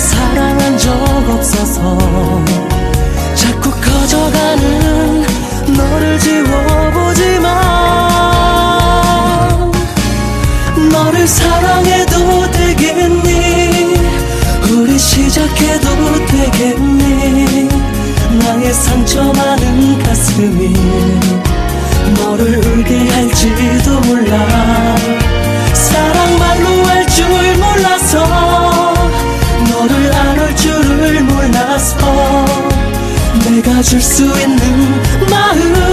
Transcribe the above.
사랑한 적 없어서 자꾸 커져가는 너를 지워보지 마 너를 사랑해도 되겠니? 우리 시작해도 되겠니? 나의 상처 많은 가슴이 너를 울게 할지도 몰라. 나눌 줄을 몰랐어 내가 줄 수 있는 마음.